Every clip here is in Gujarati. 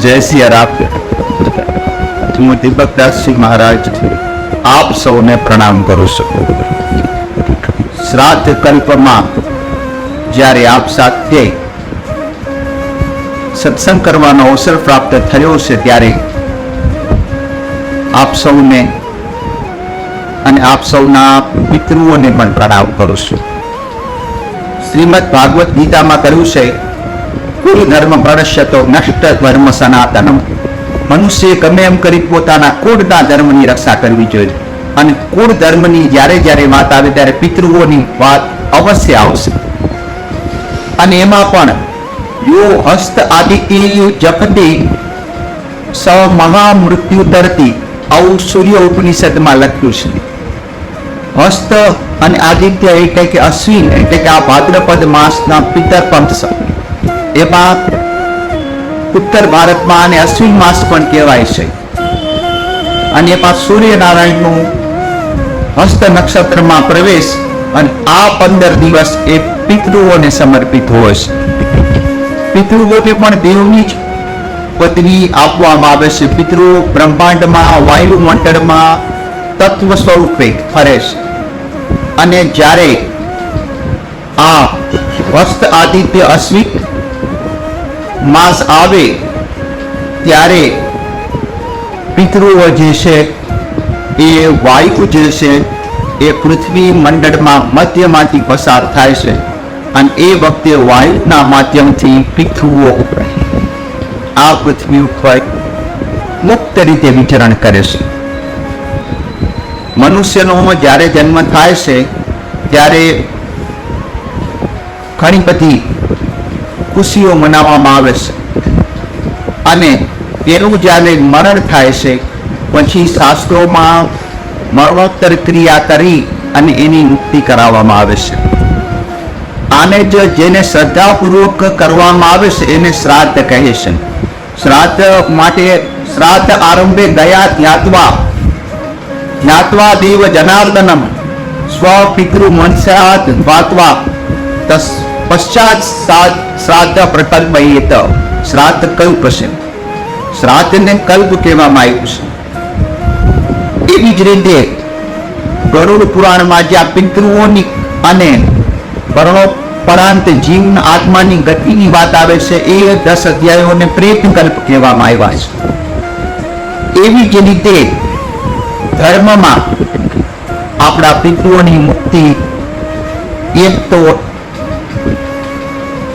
જય સિયા રામ હું દીપકદાસજી મહારાજ આપ સૌને પ્રણામ કરું છું શ્રાદ્ધ કલ્પમાં જ્યારે આપ સાથે સત્સંગ કરવાનો અવસર પ્રાપ્ત થયો છે ત્યારે આપ સૌને અને આપ સૌના પિતૃઓને પણ પ્રણામ કરું છું શ્રીમદ ભાગવત ગીતામાં કહ્યું છે કુલ ધર્મ પ્રણશ્યતો નષ્ટ ધર્મ સનાતનમ મનુષ્યએ ગમે એમ કરી પોતાના કુળના ધર્મની રક્ષા કરવી જોઈએ અને કુળ ધર્મની જ્યારે જ્યારે વાત આવે ત્યારે પિતૃઓની વાત અવશ્ય આવશે અને એમાં પણ યો હસ્ત આદિ જપતી સ મહામૃત્યુ તરતી આવું સૂર્ય ઉપનિષદમાં લખ્યું છે હસ્ત અને આદિત્ય એટલે કે અશ્વિન એટલે કે આ ભાદ્રપદ માસના પિતર પંથ એમાં ઉત્તર ભારતમાં આને અશ્વિન માસ પણ કહેવાય છે. અને એમાં સૂર્યનારાયણનું હસ્ત નક્ષત્રમાં પ્રવેશ અને આ પંદર દિવસ એ પિતૃઓને સમર્પિત હોય છે. પિતૃઓને પણ દેવની જ પત્ની આપવામાં આવે છે. પિતૃ બ્રહ્માંડમાં વાયુમંડળમાં તત્વ સ્વરૂપે ફરે છે. અને જ્યારે આ વસ્ત આદિત્ય અશ્વિન માસ આવે ત્યારે પિતૃઓ જે છે, એ વાયુ જે છે, એ પૃથ્વી મંડળમાં મધ્યમાંથી પસાર થાય છે અને એ વખતે વાયુના માધ્યમથી પિતૃઓ આ પૃથ્વી ઉપર મુક્ત રીતે વિચરણ કરે છે. મનુષ્યનો જ્યારે જન્મ થાય છે, ત્યારે ઘણી બધી ખુશીઓ મનાવવામાં આવે છે. અને તેનું જ્યારે મરણ થાય છે. પછી શાસ્ત્રોમાં મરણોત્તર ક્રિયા કરી અને એની મુક્તિ કરાવવામાં આવે છે. આને જ જેને શ્રદ્ધાપૂર્વક કરવામાં આવે છે, એને શ્રાદ્ધ કહે છે. શ્રાદ્ધ માટે શ્રાદ્ધ આરંભે ગયા જ્ઞાતવા જ્ઞાતવા દેવ જનાર્દનમ, સ્વ પિતૃ મનસાદ વાત્વા, તસ પશ્ચાત શ્રાદ્ધ શ્રાદ્ધ તો શ્રાદ્ધ કલ્પ છે શ્રાદ્ધને કલ્પ કહેવામાં આવ્યું છે એવી જ રીતે ગરુડ પુરાણમાં જ્યાં પિતૃઓની અને પરણોપરાંત જીવન આત્માની ગતિની વાત આવે છે, એ દસ અધ્યાયોને પ્રેત કલ્પ કહેવામાં આવ્યા છે. એવી જ રીતે ધર્મમાં આપણા પિતૃઓની મુક્તિ એક તો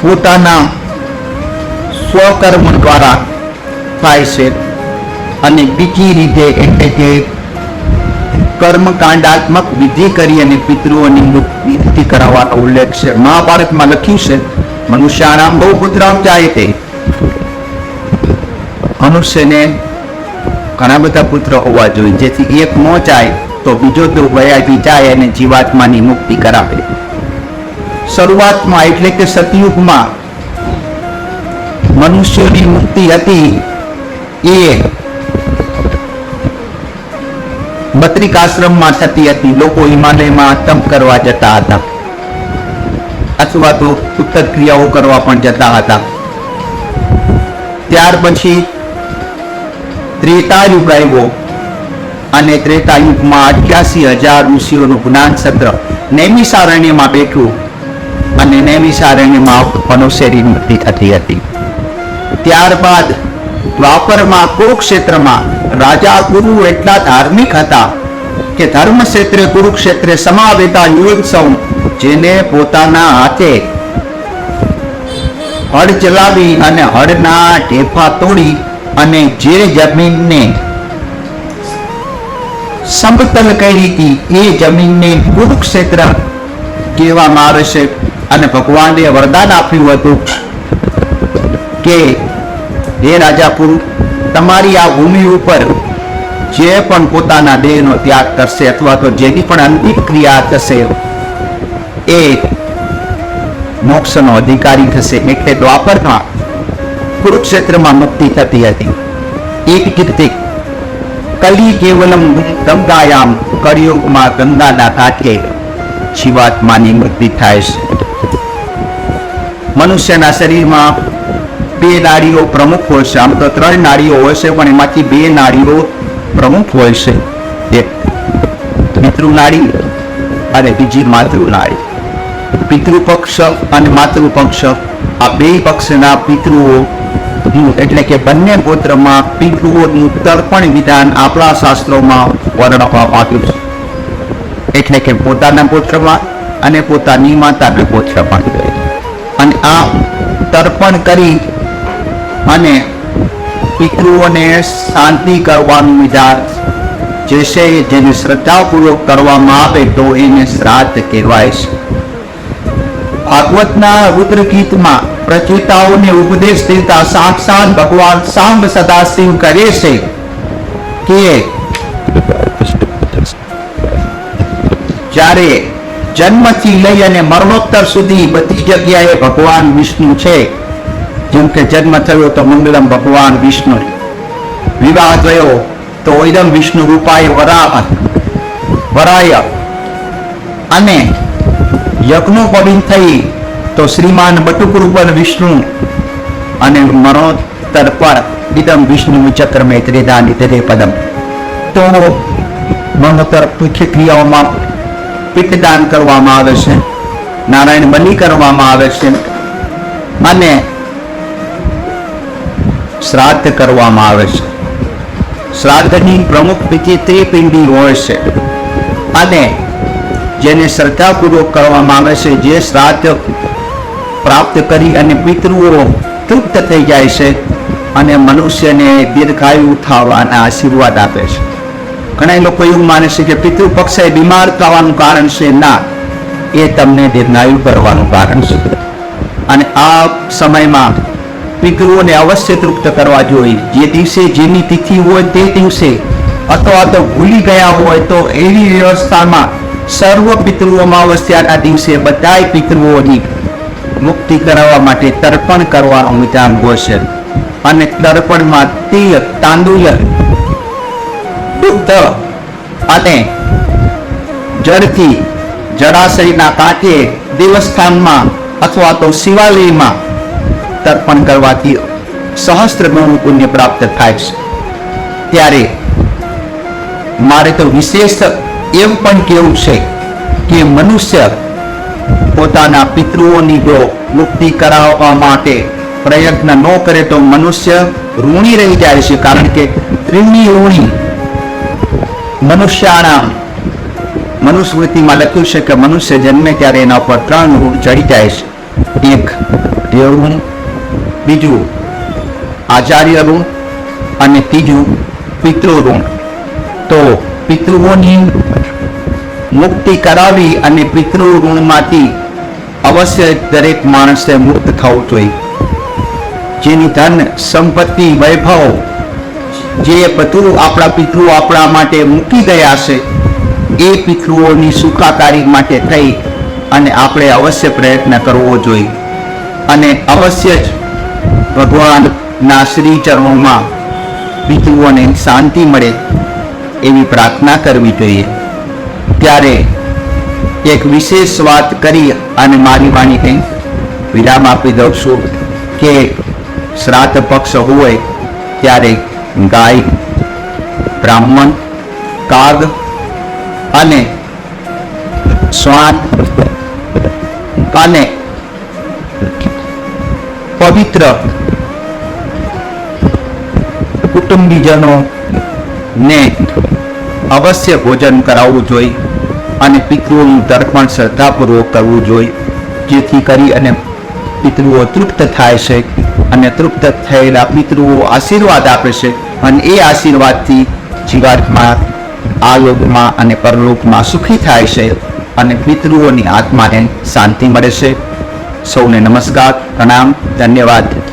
પોતાના સ્વકર્મ દ્વારા થાય છે અને બીજી રીતે એટલે કે કર્મકાંડાત્મક વિધિ કરી અને પિતૃઓની મુક્તિ કરાવવાનો ઉલ્લેખ છે. મહાભારતમાં લખ્યું છે મનુષ્યાણામ બહુ પુત્રામ જાય તે મનુષ્યને ઘણા બધા પુત્ર હોવા જોઈએ. જેથી એક ન જાય તો બીજો તો વયાથી જાય અને જીવાત્માની મુક્તિ કરાવે. શરૂઆતમાં એટલે કે સતયુગમાં મનુષ્યની મુક્તિ હતી એ બદ્રિકાશ્રમમાં થતી હતી. લોકો હિમાલયમાં તપ કરવા જતા હતા. અથવા તો ઉત્તર ક્રિયાઓ કરવા પણ જતા હતા. ત્યાર પછી ત્રેતાયુગ આવ્યો અને ત્રેતાયુગમાં અઠ્યાસી હજાર ઋષિઓનું જ્ઞાન સત્ર નૈમિષારણ્યમાં બેઠું. અને નૈમિષારણ્યમાં મનુષ્યની મૃત્યુ થતી હતી. ત્યારબાદ દ્વાપરમાં કુરુક્ષેત્રમાં રાજા ગુરુ એટલા ધાર્મિક હતા કે ધર્મ ક્ષેત્રે કુરુક્ષેત્રે સમાવેતા યુવત્સવ જેને પોતાના હાથે હળ ચલાવી અને હળના ઢેફા તોડી અને જે જમીનને સમતલ કરી હતી, એ જમીનને કુરુક્ષેત્ર કહેવામાં આવે છે. અને ભગવાને વરદાન આપ્યું હતું કે હે રાજા પુરુ તમારી આ ભૂમિ ઉપર જે પણ પોતાના દેહનો ત્યાગ કરશે અથવા તો જેની પણ અંતિમ ક્રિયા થશે, એ મોક્ષનો અધિકારી થશે. એટલે દ્વાપરમાં કુરુક્ષેત્રમાં મુક્તિ થતી હતી. એક કીર્તિ, કલી કેવલમ ગંગાયામ, કળિયુગમાં ગંગાના કાંઠે જીવાત્માની મુક્તિ થાય છે. મનુષ્યના શરીરમાં બે નાડીઓ પ્રમુખ હોય છે. આમ તો ત્રણ નાડીઓ હોય છે, પણ એમાંથી બે નાડીઓ પ્રમુખ હોય છે. એક પિતૃ નાડી અને બીજી માતૃ નાડી પિતૃપક્ષ અને માતૃપક્ષ. આ બે પક્ષના પિતૃઓ એટલે કે બંને ગોત્રમાં પિતૃઓનું તર્પણ વિધાન આપણા શાસ્ત્રોમાં વર્ણવવામાં આવ્યું છે. એટલે કે પોતાના પુત્રમાં અને પોતાની માતાના પુત્રમાં અને આ તર્પણ કરી અને પિતૃઓને શાંતિ કરવાનું વિચાર જે જેને શ્રદ્ધાપૂર્વક કરવામાં આવે તો એને શ્રાદ્ધ કહેવાય છે. ભાગવતના રુદ્ર ગીતમાં પ્રચેતાઓને ઉપદેશ દેતા સાક્ષાત ભગવાન સાંબ સદાશિવ કરે છે કે જ્યારે જન્મથી લઈ અને મરણોત્તર સુધી બધી જગ્યાએ ભગવાન વિષ્ણુ છે. જેમ કે જન્મ થયો તો મંગલમ ભગવાન વિષ્ણુ. વિવાહ થયો તો ઓદમ વિષ્ણુ રૂપાય વરાહ. વરાય. અને યજ્ઞોપવિન થઈ તો શ્રીમાન બટુકરૂપન વિષ્ણુ અને મરણોત્તર પર ઇદમ વિષ્ણુ ચક્ર મેં ત્રિદાની પદમ તો મરણોત્તર મુખ્ય ક્રિયાઓમાં પિત્તદાન કરવામાં આવે છે. નારાયણ બલિ કરવામાં આવે છે. અને શ્રાદ્ધ કરવામાં આવે છે. શ્રાદ્ધની પ્રમુખ પિતિ ત્રિપિંડી હોય છે. અને જેને શ્રદ્ધાપૂર્વક કરવામાં આવે છે, જે શ્રાદ્ધ પ્રાપ્ત કરી અને પિતૃઓ તૃપ્ત થઈ જાય છે અને મનુષ્યને દીર્ઘાયુ થવાના આશીર્વાદ આપે છે. ઘણા લોકો એવું માને છે કે પિતૃપક્ષ એ બીમાર થવાનું કારણ છે ના, એ તમને દીર્ઘાયુ કરવાનું કારણ છે. અને આ સમયમાં પિતૃઓને અવશ્ય તૃપ્ત કરવા જોઈએ. જે દિવસે જેની તિથિ હોય તે દિવસે, અથવા તો ભૂલી ગયા હોય તો એવી વ્યવસ્થામાં સર્વ પિતૃઓમાં અવસ્યાના દિવસે બધાય પિતૃઓની મુક્તિ કરાવવા માટે તર્પણ કરવાનું વિધાન હોય છે. અને તર્પણમાં તે તાંદુલ દૂધ અને જળથી, જળાશયના કાંઠે દેવસ્થાનમાં અથવા તો શિવાલયમાં તર્પણ કરવાથી સહસ્ત્ર ગણું પુણ્ય પ્રાપ્ત થાય છે. ત્યારે મારે તો વિશેષ એમ પણ કેવું છે કે મનુષ્ય પોતાના પિતૃઓની જો મુક્તિ કરાવવા માટે પ્રયત્ન ન કરે તો મનુષ્ય ઋણી રહી જાય છે. કારણ કે ત્રિણી ઋણી મનુષ્યાણામ. મનુસ્મૃતિમાં લખ્યું છે કે મનુષ્ય જન્મે ત્યારે એના ઉપર ત્રણ ઋણ ચડી જાય છે. એક દેવગુણ, બીજું આચાર્ય ઋણ અને ત્રીજું પિતૃગુણ. તો પિતૃઓની મુક્તિ કરાવી અને પિતૃગુણમાંથી અવશ્ય દરેક માણસે મુક્ત થવું જોઈએ. જેની ધન, સંપત્તિ, વૈભવ જે પથરું આપણા પિતૃ આપણા માટે મૂકી ગયા છે, એ પિતૃઓની સુખાકારી માટે થઈ અને આપણે અવશ્ય પ્રયત્ન કરવો જોઈએ. અને અવશ્ય જ ભગવાનના શ્રી ચરણોમાં પિતૃઓને શાંતિ મળે એવી પ્રાર્થના કરવી જોઈએ. ત્યારે એક વિશેષ વાત કરી અને મારી વાણીને વિરામ આપી દઉં છું કે શ્રાદ્ધ પક્ષ હોય ત્યારે ગાય, બ્રાહ્મણ, કાગ અને શ્વાન અને પવિત્ર કુટુંબીજનો ને અવશ્ય ભોજન કરાવવું જોઈએ અને પિતૃઓનું તર્પણ શ્રદ્ધાપૂર્વક કરવું જોઈએ જેથી કરી અને પિતૃઓ તૃપ્ત થાય છે અને તૃપ્ત થયેલા પિતૃઓ આશીર્વાદ આપે છે. અને એ આશીર્વાદથી જીવાત્મા આ યોગમાં અને પરલોકમાં સુખી થાય છે અને પિતૃઓની આત્માને શાંતિ મળે છે. સૌને નમસ્કાર, પ્રણામ, ધન્યવાદ.